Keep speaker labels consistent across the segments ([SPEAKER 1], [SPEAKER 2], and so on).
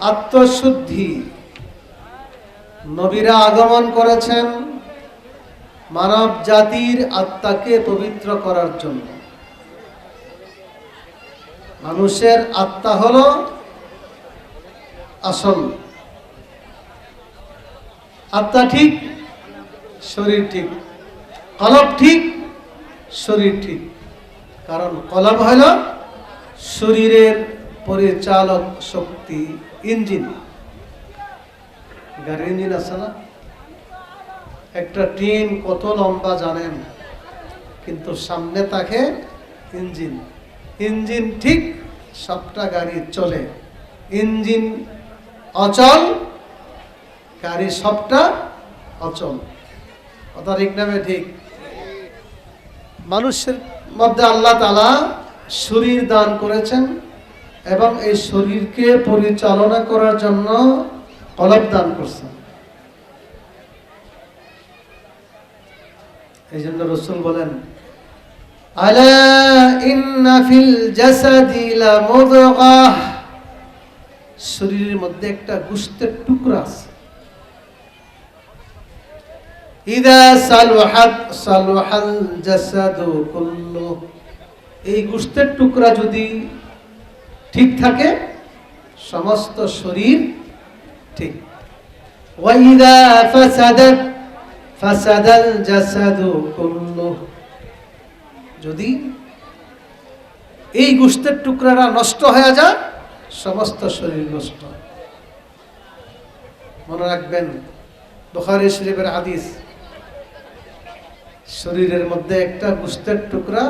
[SPEAKER 1] আত্মশুদ্ধি। নবীরা আগমন করেছেন মানব জাতির আত্মাকে পবিত্র করার জন্য। মানুষের আত্মা হলো আসল। আত্মা ঠিক, শরীর ঠিক। কলব ঠিক, শরীর ঠিক। কারণ কলব হল শরীরের পরিচালক শক্তি। ইঞ্জিন। গাড়ির ইঞ্জিন আছে না? একটা ট্রেন কত লম্বা জানেন? কিন্তু সামনে থাকে ইঞ্জিন। ইঞ্জিন ঠিক সবটা গাড়ি চলে। ইঞ্জিন অচল, গাড়ি সবটা অচল। কথা ঠিক নামে ঠিক? মানুষের মধ্যে আল্লাহ তালা শরীর দান করেছেন। এবং এই শরীরকে পরিচালনা করার জন্য কলব দান করছেন। এই জন্য রসুল বলেন শরীরের মধ্যে একটা গুস্তের টুকরা আছে। ইদা এই গুস্তের টুকরা যদি ঠিক থাকে, সমস্ত শরীর ঠিক। যদি এই গুস্তের টুকরাটা নষ্ট হয়ে যায়, সমস্ত শরীর নষ্ট মনে রাখবেন, বুখারী শরীফের হাদিস, শরীরের মধ্যে একটা গুস্তের টুকরা,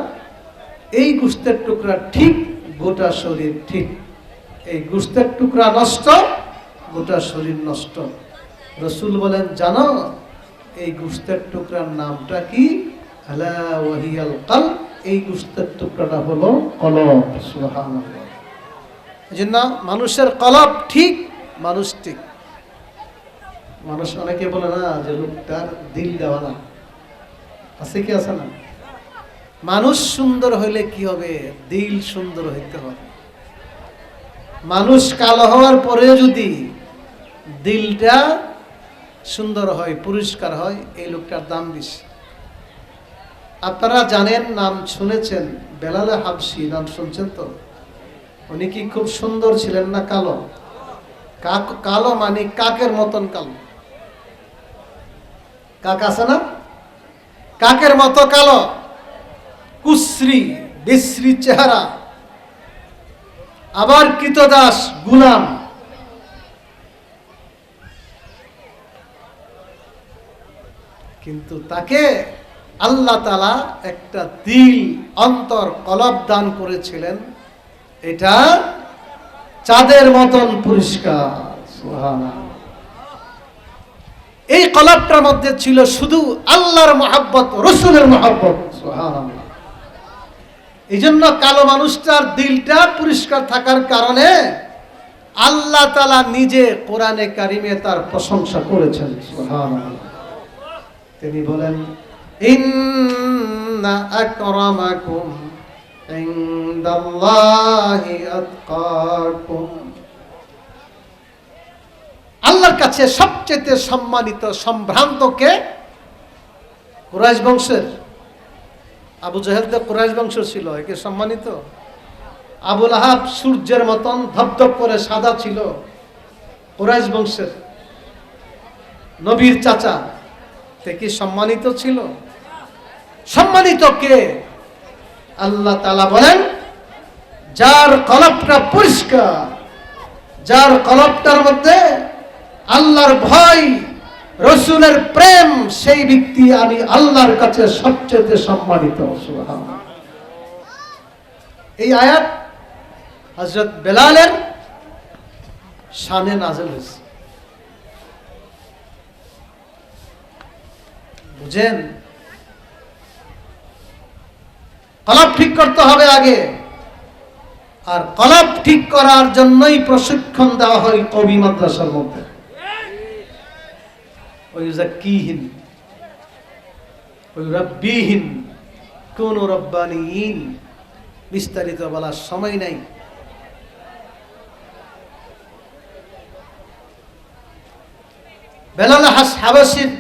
[SPEAKER 1] এই গুস্তের টুকরা ঠিক গোটা শরীর ঠিক। এই গুস্তের টুকরা নষ্ট, গোটা শরীর নষ্ট। রসুল বলেন, জানো, এই গুস্তের টুকরার নামটা কি? কাল এই গুস্তের টুকরাটা হলো কলব, সুবহানাল্লাহ। জন্য মানুষের কলব ঠিক, মানুষ ঠিক। মানুষ অনেকে বলে না যে লোকটার দিল দেওয়া না। আছে কি আছে না? মানুষ সুন্দর হইলে কি হবে? দিল সুন্দর হইতে হবে। মানুষ কালো হওয়ার পরে যদি দিলটা সুন্দর হয়, পরিষ্কার হয়, এই লোকটার দাম বেশি। আপনারা জানেন, নাম শুনেছেন, বেলালে হাবসি নাম শুনছেন তো? উনি কি খুব সুন্দর ছিলেন না কালো? কাক, কালো মানে কাকের মতন কালো। কাক আছে না? কাকের মতো কালো। কুশ্রী, বিশ্রী চেহারা। আবার কৃতদাস গুলাম। কিন্তু তাকে আল্লাহ তালা একটা দিল অন্তর, কলব দান করেছিলেন। এটা চাঁদের মতন পরিষ্কার। এই কলাপটার মধ্যে ছিল শুধু আল্লাহর মহাব্বত, রসুলের মহাব্বত। সুবহানাল্লাহ। এই জন্য কালো মানুষটার দিলটা পরিষ্কার থাকার কারণে আল্লাহ তালা নিজে কোরআনে কারিমে তার প্রশংসা করেছেন। তিনি বলেন আল্লাহর কাছে সবচেয়ে সম্মানিত সম্ভ্রান্তকে কুরাইশ বংশের আবু জাহেল তো কুরাইশ বংশ ছিল একে সম্মানিত? আবুল আহাব সূর্যের মতন ধপধপ করে সাদা ছিল কুরাইশ বংশের। নবীর চাচা, তে কি সম্মানিত ছিল? সম্মানিত কে? আল্লাহ তালা বলেন, যার কলপটা পরিষ্কার, যার কলপটার মধ্যে আল্লাহর ভয় রসুলের প্রেম সেই ব্যক্তি আমি আল্লাহর কাছে সবচেয়ে সম্মানিত এই আয়াত হজরত বেলালের শানে নাজেল হয়েছে। বুঝেন? কলাপ ঠিক করতে হবে আগে। আর কলাপ ঠিক করার জন্যই প্রশিক্ষণ দেওয়া হয় কবি মাদ্রাসার মধ্যে। ওই জাকিহীন ওই রব্বিহীন কোন রব্বানিহীন বিস্তারিত বলার সময় নাই। জাহাজ হাবাসির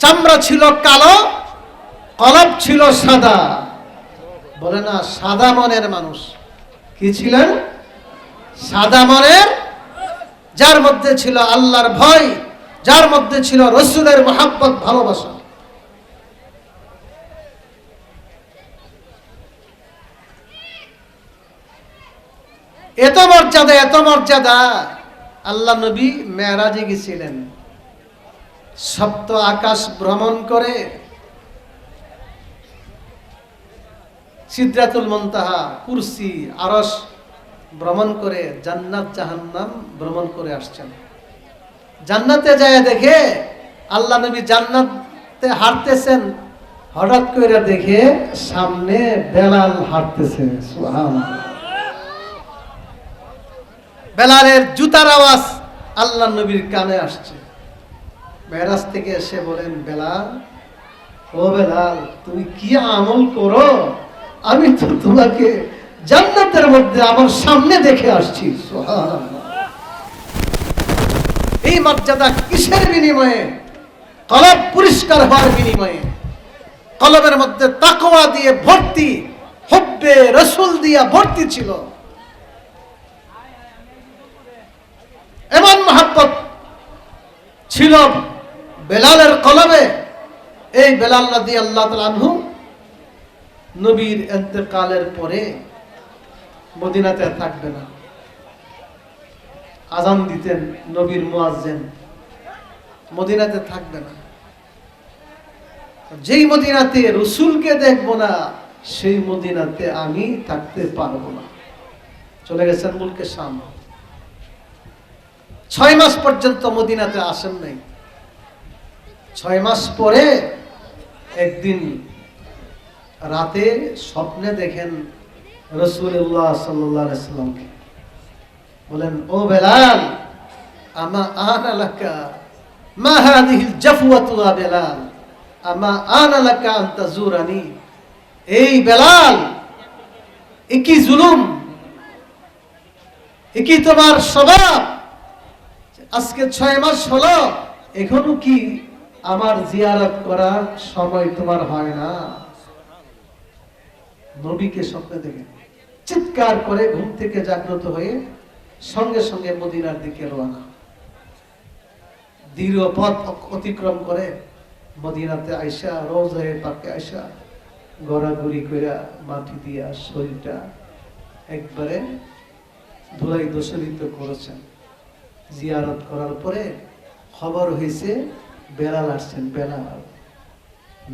[SPEAKER 1] চামড়া ছিল কালো কলব ছিল সাদা। বলে না, সাদা মনের মানুষ। কি ছিলেন? সাদা মনের, যার মধ্যে ছিল আল্লাহর ভয়। যার মধ্যে ছিল রসুলের মহাব্বত, ভালোবাসা। এত মর্যাদা এত মর্যাদা, আল্লাহ নবী মেয়ারাজে গেছিলেন। সপ্ত আকাশ ভ্রমণ করে সিদ্ধাতুল মন্তাহা, কুরসি আরস ভ্রমণ করে জান্নাত জাহান্নাম ভ্রমণ করে আসছেন। জান্নাতে যায় দেখে আল্লাহ নবী জান্নাতে হাঁটতেছেন, হঠাৎ করে দেখে সামনে বেলাল হাঁটতেছে। বেলালের জুতার আওয়াজ আল্লাহ নবীর কানে আসছে। মেরাজ থেকে এসে বলেন, বেলাল, ও বেলাল, তুমি কি আমল করো? আমি তো তোমাকে জান্নাতের মধ্যে আমার সামনে দেখে আসছি। সুবহানাল্লাহ। এই মর্যাদা কিসের বিনিময়ে? কলব পরিষ্কার হওয়ার বিনিময়ে। কলবের মধ্যে তাকওয়া দিয়ে ভর্তি, হব্বে রসুল দিয়া ভর্তি ছিল। এমন মহাব্বত ছিল বেলালের কলবে। এই বেলাল নদী আল্লাহ আনহু নবীর এতেকালের পরে মদিনাতে থাকবে না। আজান দিতেন নবীর মুয়াজ্জেন। মদিনাতে থাকবে না। যেই মদিনাতে রসুলকে দেখব না, সেই মদিনাতে আমি থাকতে পারব না। চলে গেছেন মুলকে সামনে ছয় মাস পর্যন্ত মদিনাতে আসেন নাই। ছয় মাস পরে একদিন রাতে স্বপ্নে দেখেন রসুল্লাহ সাল্লামকে বলেন, ও বেলাল, আমা আন আলাকা মা হাদিহিল জাফওয়াতু ইয়া বেলাল, আমা আন আলাকা আন তাজুরানি এই বেলাল, এ কি জুলুম? এ কি তোমার স্বভাব? আজকে ছয় মাস হলো, এখনও কি আমার জিয়ারত করার সময় তোমার হয় না? নবীকে স্বপ্নে দেখে, চিৎকার করে ঘুম থেকে জাগ্রত হয়ে সঙ্গে সঙ্গে মদিনার দিকে রওনা দীর্ঘ পথ অতিক্রম করে মদিনাতে আইসা রোজায় পাকে আইসা, গড়াগড়ি কইরা মাটি দিয়া শরীরটা একবারে ধুলাই দোষরিত করেছেন। জিয়ারত করার পরে খবর হয়েছে বেলাল আসছেন, বেলাল।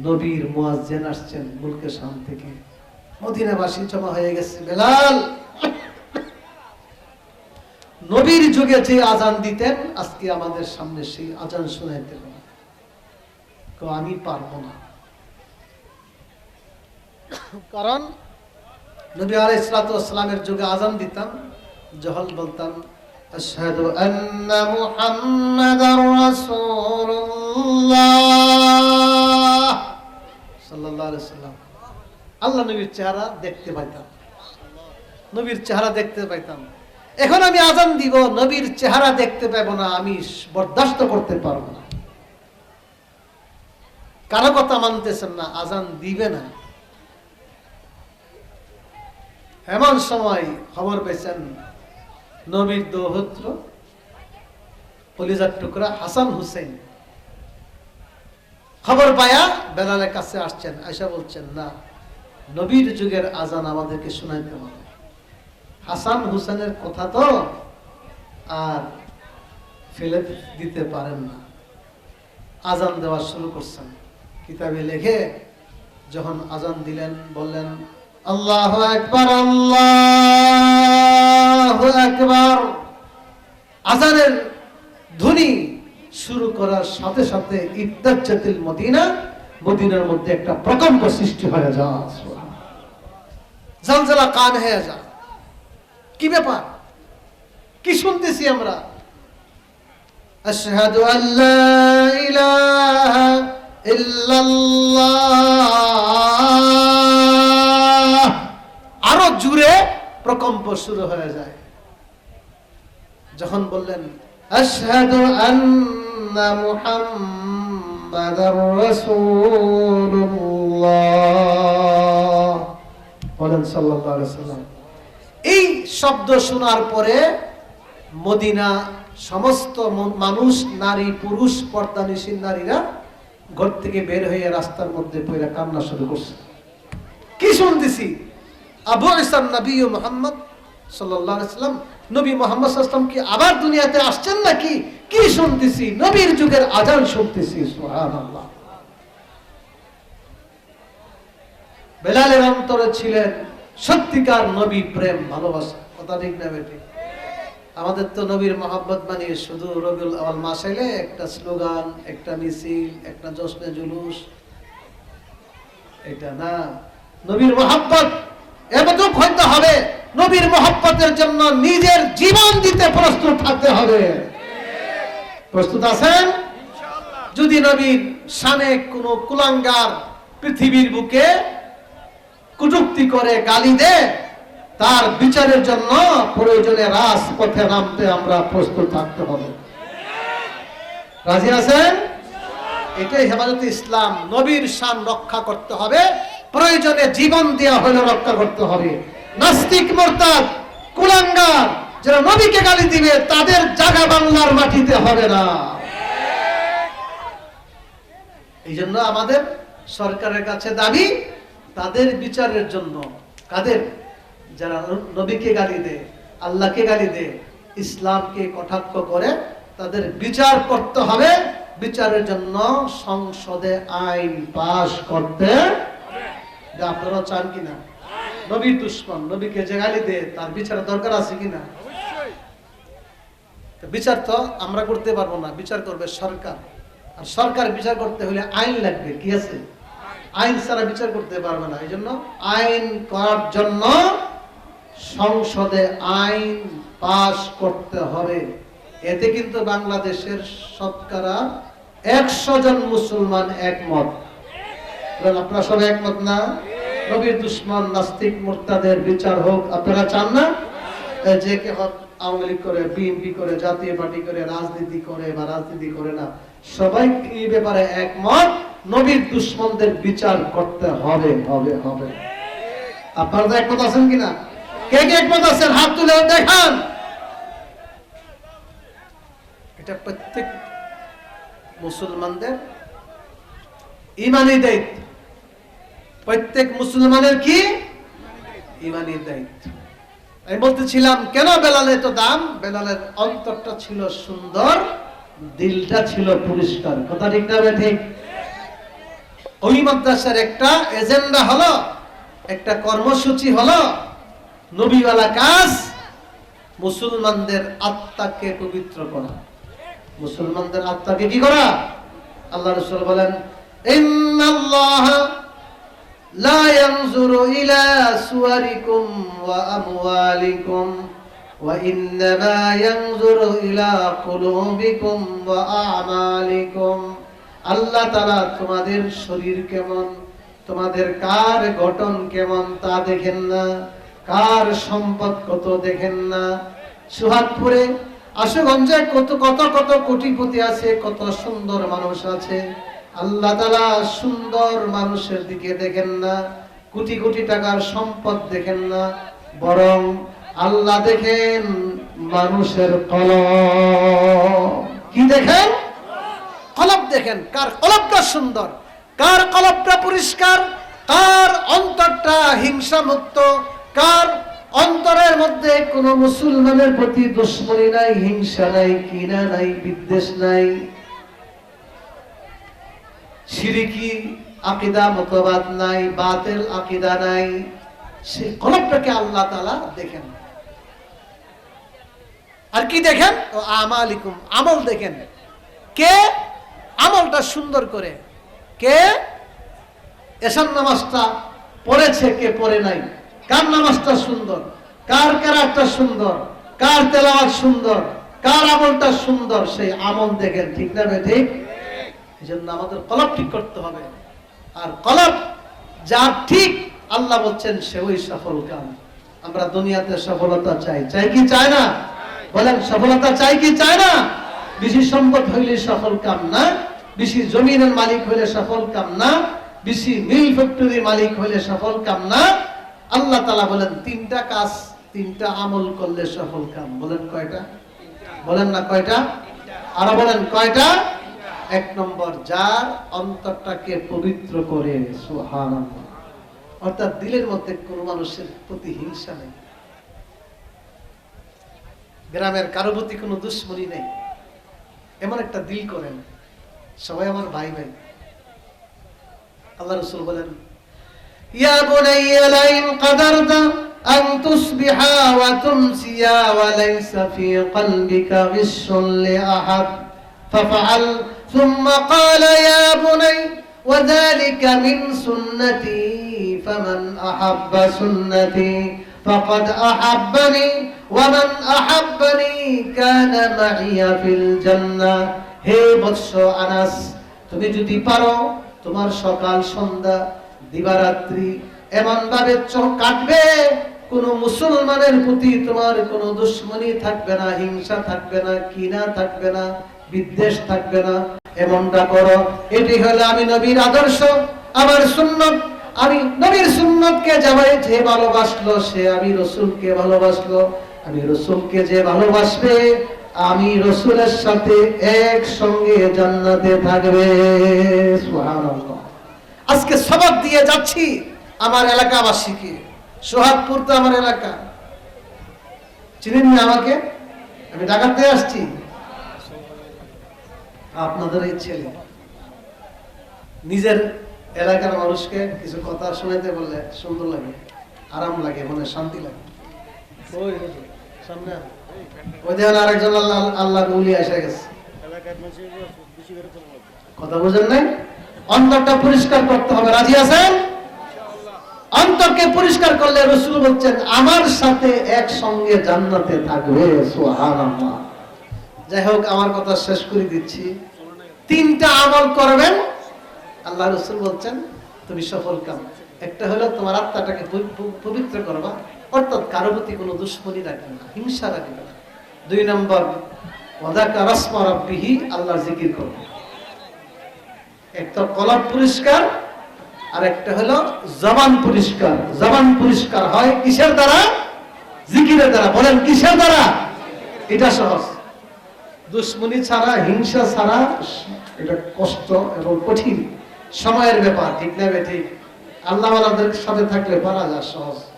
[SPEAKER 1] নবীর মুয়াজ্জেন আসছেন মুলকে শাম থেকে। মদিনাবাসী জমা হয়ে গেছে, বেলাল! নবীর যুগে যে আজান দিতেন, আজকে আমাদের সামনে সেই আজান শোনাইতেন আমি পারব না। কারণ নবী আলাই ইসলাতামের যুগে আজান দিতাম, জহল বলতাম আন্না আল্লাহ নবীর চেহারা দেখতে পাইতাম। নবীর চেহারা দেখতে পাইতাম। এখন আমি আজান দিব, নবীর চেহারা দেখতে পাবো না, আমি বরদাস্ত করতে পারব না। কারও কথা মানতেছেন না, আজান দিবে না। এমন সময় খবর পেয়েছেন, নবীর দৌহত্র, কলিজার টুকরা, হাসান হুসেন খবর পায়া বেলালের কাছে আসছেন, আয়সা বলছেন, না, নবীর যুগের আজান আমাদেরকে শোনাইতে হবে। হাসান হুসেনের কথা তো আর ফেলে দিতে পারেন না। আজান দেওয়া শুরু করছেন। কিতাবে লেখে যখন আজান দিলেন, বললেন, আল্লাহ একবার আল্লাহ একবার আজানের ধ্বনি শুরু করার সাথে সাথে ইত্তাজ্জাতিল মদিনা, মদিনার মধ্যে একটা প্রকম্প সৃষ্টি হয়ে যায়। জালজালা কান হয়ে যায়। কি ব্যাপার? কি শুনতেছি আমরা? আশহাদু ইলাহা আরও জুড়ে প্রকম্প শুরু হয়ে যায়। যখন বললেন বলেন সাল্লাম এই শব্দ শোনার পরে মদিনা সমস্ত মানুষ, নারী, পুরুষ, পর্দানিসীন নারীরা ঘর থেকে বের হয়ে রাস্তার মধ্যে পড়ে কান্না শুরু করছে। কি শুনতেছি? আবু ইসলাম নবী মোহাম্মদ সাল্লাম, নবী মোহাম্মদ সাল্লাম কি আবার দুনিয়াতে আসছেন নাকি? কি শুনতেছি? নবীর যুগের আজান শুনতেছি বেলালের অন্তরে ছিলেন সত্যিকার নবী প্রেম ভালোবাসা। কথা ঠিক না বেটি আমাদের তো নবীর মহাব্বত মানে শুধু রবিউল আওয়াল মাস এলে একটা স্লোগান একটা মিছিল একটা জশ্নে জুলুস। এটা না। নবীর মহাব্বত এমতক হইতে হবে নবীর মহাব্বতের জন্য নিজের জীবন দিতে প্রস্তুত থাকতে হবে। প্রস্তুত আছেন? যদি নবীর সানে কোনো কুলাঙ্গার পৃথিবীর বুকে কুটুক্তি করে গালি দেয় তার বিচারের জন্য প্রয়োজনে রাজপথে নামতে আমরা প্রস্তুত থাকতে হবে। রাজি আছেন? এটাই হেফাজত ইসলাম, নবীর শান রক্ষা করতে হবে, প্রয়োজনে জীবন দেওয়া হলে রক্ষা করতে হবে। নাস্তিক, মোরতাদ, কুলাঙ্গার, যারা নবীকে গালি দিবে, তাদের জায়গা বাংলার মাটিতে হবে না। এই জন্য আমাদের সরকারের কাছে দাবি তাদের বিচারের জন্য কাদের? যারা নবীকে গালি দেয়, আল্লাহকে গালি দেয়, ইসলামকে কটাক্ষ করে, তাদের বিচার করতে হবে। বিচারের জন্য সংসদে আইন পাশ করতে। আপনারা চান কিনা? নবী দুশ্মন, নবীকে যে গালি দেয়, তার বিচারের দরকার আছে কিনা? বিচার তো আমরা করতে পারব না, বিচার করবে সরকার। আর সরকার বিচার করতে হলে আইন লাগবে, কি আছে? আইন ছাড়া বিচার করতে পারবে না। এই জন্য আইন করার জন্য সংসদে আইন পাশ করতে হবে। এতে কিন্তু বাংলাদেশের শতকরা একশো জন মুসলমান একমত। আপনারা সবাই একমত না? নবীর দুশ্মন, নাস্তিক, মোর্তাদের বিচার হোক, আপনারা চান না? যে কে আওয়ামী লীগ করে, বিএনপি করে, জাতীয় পার্টি করে, রাজনীতি করে বা রাজনীতি করে না। সবাই এই ব্যাপারে একমত? নবীর দুশ্মনদের বিচার করতে হবে হবে হবে। আপনারা একমত আছেন কিনা? কে কে একমত আছেন? হাত তুলে দেখান। এটা প্রত্যেক মুসলমানদের ইমানি দায়িত্ব। প্রত্যেক মুসলমানের কি? ইমানি দায়িত্ব। আমি বলতেছিলাম, কেন বেলালে তো দাম? বেলালের অন্তরটা ছিল সুন্দর। দিলটা ছিল পরিষ্কার। কথা ঠিক না ঠিক ওই মাদ্রাসার একটা এজেন্ডা হলো, একটা কর্মসূচি হলো, নবীওয়ালা কাজ, মুসলমানদের আত্মাকে পবিত্র করা। মুসলমানদের আত্মাকে কি করা? আল্লাহ রসুল বলেন লা ইলা সুয়ারিকুম ওয়া আমওয়ালিকুম। وإنما ينظر إلى قلوبكم وأعمالكم আল্লাহ তালা তোমাদের শরীর কেমন তোমাদের কার গঠন কেমন তা দেখেন না কার সম্পদ কত দেখেন না সুহাগপুরে আশুগঞ্জে কত কত কত কোটিপতি আছে কত সুন্দর মানুষ আছে আল্লাহ তালা সুন্দর মানুষের দিকে দেখেন না কোটি কোটি টাকার সম্পদ দেখেন না বরং আল্লাহ দেখেন মানুষের কলম কি দেখেন? কলব দেখেন। কার কলবটা সুন্দর? কার কলবটা পরিষ্কার? কার অন্তরটা হিংসা মুক্ত কার অন্তরের মধ্যে কোনো মুসলমানের প্রতি দুশ্মনী নাই, হিংসা নাই কিনা নাই, বিদ্বেষ নাই? সিরিকি আকিদা মতবাদ নাই, বাতেল আকিদা নাই। সেই কলবটাকে আল্লাহ তালা দেখেন। আর কি দেখেন? ও আমালিকুম আমল দেখেন। কে? আমলটা সুন্দর করে। কে? এসান নামাজটা পড়েছে কে পড়ে নাই? কার নামাজটা সুন্দর? কার ক্যারাক্টার সুন্দর? কার তেলাওয়াত সুন্দর? কার আমলটা সুন্দর? সেই আমল দেখেন ঠিক না ভাই ঠিক? এই জন্য আমাদের কলব ঠিক করতে হবে। আর কলব যার ঠিক আল্লাহ বলছেন সে ওই সফল কাম আমরা দুনিয়াতে সফলতা চাই। চাই কি চাই না? বলেন, সফলতা চাই কি চাই না? বেশি সম্পদ হইলে সফল কাম না, বেশি জমিনের মালিক হইলে সফল কাম না, বেশি মিল ফ্যাক্টরির মালিক হইলে সফল কাম না। আল্লাহ তালা বলেন, তিনটা কাজ, তিনটা আমল করলে সফল কাম। বলেন কয়টা? বলেন না কয়টা? আরও বলেন কয়টা? এক নম্বর, যার অন্তরটাকে পবিত্র করে, সুবহানাল্লাহ। অর্থাৎ দিলের মধ্যে কোনো মানুষের প্রতি হিংসা নেই। গ্রামের কারো প্রতি কোনো দুশ্মনী নেই এমন একটা দিল করেন সবাই আমার ভাই ভাই আল্লাহ রসুল বলেন ইয়া বুনাইয়া লাইন কাদারতা أن تصبح وتمسي وليس في قلبك غش لأحد ففعل ثم قال يا بني وذلك من سنتي فمن أحب سنتي فقد أحبني ওয়ামান আহাব্বানি কানা মাইয়া ফিল জান্নাহ হে বৎস আনাস, তুমি যদি পারো, তোমার সকাল সন্ধ্যা, দিবারাত্রি এমন ভাবে চোখ কাটবে, কোন মুসলমানের প্রতি তোমার কোন দুশ্মনী থাকবে না, হিংসা থাকবে না কিনা থাকবে না, বিদ্বেষ থাকবে না, এমনটা করো। এটি হলো আমি নবীর আদর্শ, আমার সুন্নত। আমি নবীর সুন্নতকে যাবাই যে ভালোবাসলো, সে আমি রসুলকে ভালোবাসলো। আমি রসুলকে যে ভালোবাসবে, আমি রসুলের সাথে এক সঙ্গে জান্নাতে থাকবে। আজকে সবক দিয়ে যাচ্ছি আমার এলাকাবাসীকে। সোহাগপুর তো আমার এলাকা। চিনেন না আমাকে? আমি ডাকাতে আসছি। আপনাদের এই ছেলে। নিজের এলাকার মানুষকে কিছু কথা শোনাতে বললে সুন্দর লাগে, আরাম লাগে, মনে শান্তি লাগে। ওই হুজুর, সামনে। আন। ওই দেখেন আরেকজন আল্লাহ আল্লাহ উলি এসে গেছে। কথা বুঝেন নাই? অন্তরটা পরিষ্কার করতে হবে রাজি আছেন? অন্তরকে পরিষ্কার করলে রসুল বলছেন আমার সাথে একসঙ্গে জান্নাতে থাকবে যাই হোক আমার কথা শেষ করে দিচ্ছি। তিনটা আমল করবেন আল্লাহ রসুল বলছেন তুমি সফল কাম। একটা হলো তোমার আত্মাটাকে পবি- পবি- পবিত্র করবা অর্থাৎ কারও প্রতি কোনো দুশ্মনী রাখবে না, হিংসা রাখবে না। দুই নম্বর জিকির একটা কলব পরিষ্কার আর একটা হলো জবান পরিষ্কার। জবান পরিষ্কার হয় কিসের দ্বারা? জিকিরের দ্বারা। বলেন, কিসের দ্বারা? এটা সহজ। দুশ্মনী ছাড়া, হিংসা ছাড়া, এটা কষ্ট এবং কঠিন। সময়ের ব্যাপার, ঠিক না ঠিক? আল্লাহ আল্লাহদের সাথে থাকলে পারা যায় সহজ।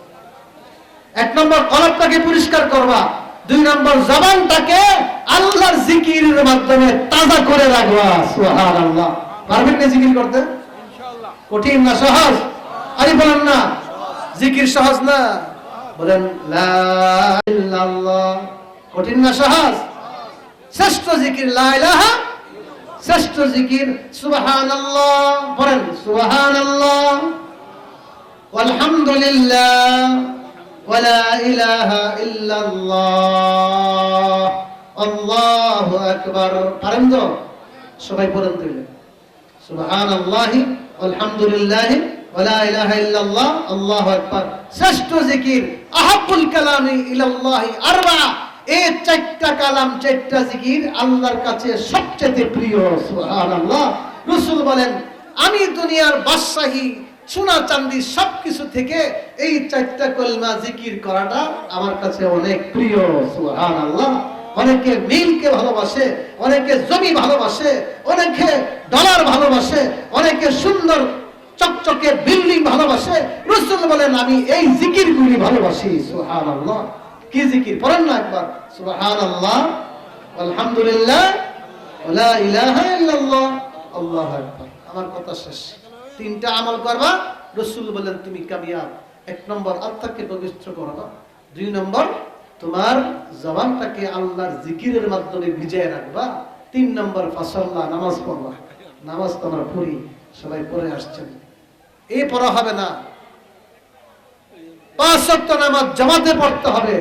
[SPEAKER 1] এক নম্বর কলবটাকে পরিষ্কার করবা। দুই নম্বর জবানটাকে আল্লাহর জিকিরের মাধ্যমে তাজা করে রাখবা। সুবহানাল্লাহ। পারবেন না জিকির করতে? কঠিন না সহজ? আরে বলেন না। জিকির সহজ না? বলেন কঠিন না সহজ? শ্রেষ্ঠ জিকির লা ইলাহা শ্রেষ্ঠ জিকির সুবহানাল্লাহ। বলেন সুবহানাল্লাহ। walhamdulillah ولا إله إلا الله الله أكبر পারেন তো সবাই পড়েন তুলে সুবহান আল্লাহি আলহামদুলিল্লাহ ওয়ালা ইলাহা ইল্লাল্লাহ আল্লাহু আকবার শ্রেষ্ঠ জিকির আহাব্বুল কালামি ইলাল্লাহি আরবা এই চারটা কালাম চারটা জিকির আল্লাহর কাছে সবচেয়ে প্রিয় সুবহানাল্লাহ রাসূল বলেন আমি দুনিয়ার বাদশাহী সোনা চাঁদি সবকিছু থেকে এই চারটা কলমা জিকির করাটা আমার কাছে অনেক প্রিয়, সুবহানাল্লাহ। অনেকে মিলকে ভালোবাসে, অনেকে জমি ভালোবাসে, অনেকে ডলার ভালোবাসে, অনেকে সুন্দর চকচকে বিল্ডিং ভালোবাসে। রসুল বলেন, আমি এই জিকির গুলি ভালোবাসি সুহান আল্লাহ কি জিকির? পড়েন না একবার সুহান আল্লাহ আলহামদুলিল্লাহ ইলাহা আল্লাহু আমার কথা শেষ। তিনটা আমল করবা, রসুল বলেন তুমি কামিয়াব। এক নম্বর আত্মাকে পবিত্র করবা দুই নম্বর, তোমার জবানটাকে আল্লাহর জিকিরের মাধ্যমে ভিজিয়ে রাখবা। তিন নম্বর ফাসল্লা নামাজ পড়বা। নামাজ তোমার পড়ি সবাই পড়ে আসছেন। এই পড়া হবে না। পাঁচ সপ্তাহ নামাজ জমাতে পড়তে হবে।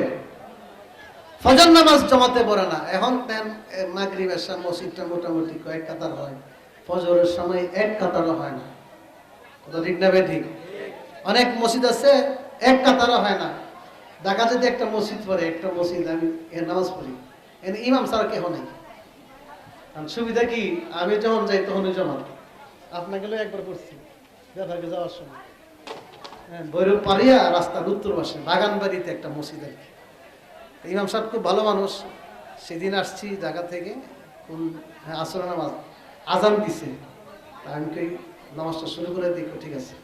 [SPEAKER 1] ফজর নামাজ জমাতে পড়ে না। এখন দেন মাগরিব মসজিদটা মোটামুটি কয়েক কাতার হয়। ফজরের সময় এক কাতারও হয় না। কথা ঠিক অনেক মসজিদ আছে, এক কাতারও হয় না। ঢাকা যদি একটা মসজিদ পড়ে, একটা মসজিদ আমি এর নামাজ পড়ি। এর ইমাম ছাড়া কেহ নেই। আর সুবিধা কি? আমি যখন যাই তখনই জমা আপনাকে একবার করছি ব্যাপারকে যাওয়ার সময়। হ্যাঁ ভৈরব পাড়িয়া, রাস্তার উত্তর পাশে বাগান বাড়িতে একটা মসজিদ আর কি। ইমাম সাহেব খুব ভালো মানুষ। সেদিন আসছি জায়গা থেকে, কোন হ্যাঁ আসর নামাজ। আজান দিছে। আমি নামাজটা শুরু করে কই, ঠিক আছে?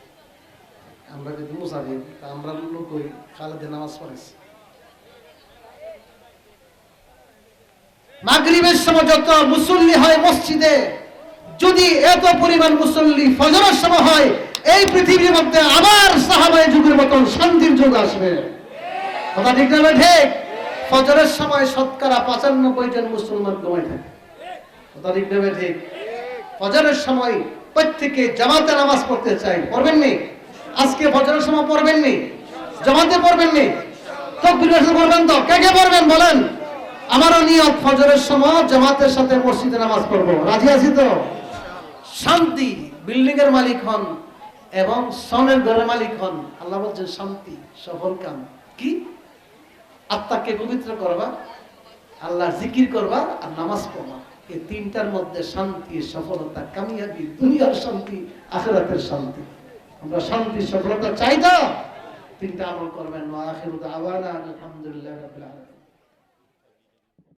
[SPEAKER 1] আমরা যদি মুসাফির আমরা লোক ওই খালেদে নামাজ পড়েছি। মাগরিবের সময় যত মুসল্লি হয় মসজিদে যদি এত পরিমাণ মুসল্লি ফজরের সময় হয় এই পৃথিবীর মধ্যে আবার সাহাবাই যুগের মতন শান্তির যুগ আসবে। কথা ঠিক না ঠিক? ফজরের সময় শতকরা পঁচানব্বই জন মুসলমান ঘুমায় থাকে। কথা ঠিক না ঠিক? ফজরের সময় প্রত্যেকে জামাতে নামাজ পড়তে চাই। পড়বেন নি? আজকে ফজরের সময় পড়বেন নি? জামাতে পড়বেন নি? পড়বেন তো? কে কে পড়বেন বলেন? আমারও নিয়ত ফজরের সময় জামাতের সাথে মসজিদে নামাজ পড়ব। রাজি আছি তো? শান্তি বিল্ডিং এর মালিক হন এবং সনের ঘরের মালিক হন। আল্লাহ বলছেন, শান্তি, সফল কাম। কি? আত্মাকে পবিত্র করবা আল্লাহ জিকির করবা আর নামাজ পড়বা। এই তিনটার মধ্যে শান্তি, সফলতা, কামিয়াবি, দুনিয়ার শান্তি, আখেরাতের শান্তি। আমরা শান্তি, সফলতা চাই তো? তিনটা আমল করবেন। আলহামদুলিল্লাহ